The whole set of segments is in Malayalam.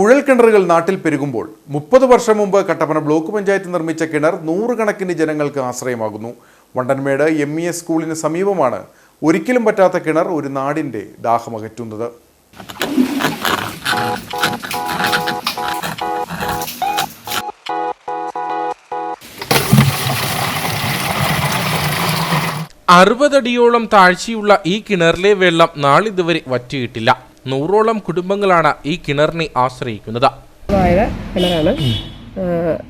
കുഴൽക്കിണറുകൾ നാട്ടിൽ പെരുകുമ്പോൾ മുപ്പത് വർഷം മുമ്പ് കട്ടപ്പന ബ്ലോക്ക് പഞ്ചായത്ത് നിർമ്മിച്ച കിണർ നൂറുകണക്കിന് ജനങ്ങൾക്ക് ആശ്രയമാകുന്നു. വണ്ടൻമേട് എം ഇ എസ് സ്കൂളിന് സമീപമാണ് ഒരിക്കലും പറ്റാത്ത കിണർ ഒരു നാടിന്റെ ദാഹമകറ്റുന്നത്. അറുപതടിയോളം താഴ്ചയുള്ള ഈ കിണറിലെ വെള്ളം നാളിതുവരെ വറ്റിയിട്ടില്ല. നൂറോളം കുടുംബങ്ങളാണ് ഈ കിണറിനെ ആശ്രയിക്കുന്നത്. കിണറാണ്.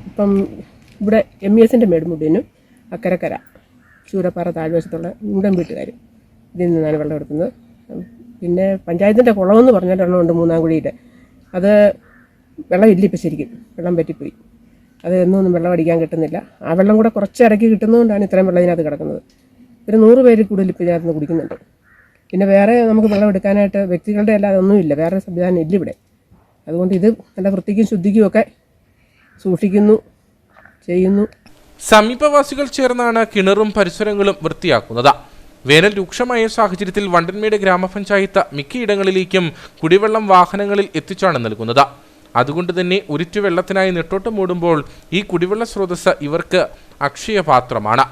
ഇപ്പം ഇവിടെ എം ഇ എസിന്റെ മേടുമുടിനും അക്കരക്കര ചൂരപ്പാറ താഴ്വശത്തുള്ള മുണ്ടൻ വീട്ടുകാർ ഇതിൽ നിന്നാണ് വെള്ളം എടുക്കുന്നത്. പിന്നെ പഞ്ചായത്തിന്റെ കുളമെന്ന് പറഞ്ഞാൽ വെള്ളമുണ്ട് മൂന്നാംകുഴിയുടെ അത് വെള്ളം ഇല്ല ഇപ്പം ശരിക്കും. വെള്ളം പറ്റിപ്പോയി. അത് എന്നൊന്നും വെള്ളം അടിക്കാൻ കിട്ടുന്നില്ല. ആ വെള്ളം കൂടെ കുറച്ച് ഇടയ്ക്ക് കിട്ടുന്നതുകൊണ്ടാണ് ഇത്രയും വെള്ളം ഇതിനകത്ത് കിടക്കുന്നത്. ഒരു നൂറ് പേര് കൂടുതൽ ഇപ്പം ഇതിനകത്ത് നിന്ന് കുടിക്കുന്നുണ്ട്. പിന്നെ വേറെ നമുക്ക് വെള്ളം എടുക്കാനായിട്ട് വ്യക്തികളുടെ അല്ലാതെ ഒന്നുമില്ല. വേറെ സംവിധാനം ഇല്ല ഇവിടെ. അതുകൊണ്ട് ഇത് നല്ല വൃത്തിക്കും ശുദ്ധിക്കും ഒക്കെ സൂക്ഷിക്കുന്നു ചെയ്യുന്നു. സമീപവാസികൾ ചേർന്നാണ് കിണറും പരിസരങ്ങളും വൃത്തിയാക്കുന്നത്. വേനൽ രൂക്ഷമായ സാഹചര്യത്തിൽ വണ്ടൻമേട് ഗ്രാമപഞ്ചായത്ത് മിക്കയിടങ്ങളിലേക്കും കുടിവെള്ളം വാഹനങ്ങളിൽ എത്തിച്ചാണ് നൽകുന്നത്. അതുകൊണ്ട് തന്നെ ഉരുറ്റു വെള്ളത്തിനായി നെട്ടോട്ടം മൂടുമ്പോൾ ഈ കുടിവെള്ള സ്രോതസ് ഇവർക്ക് അക്ഷയപാത്രമാണ്.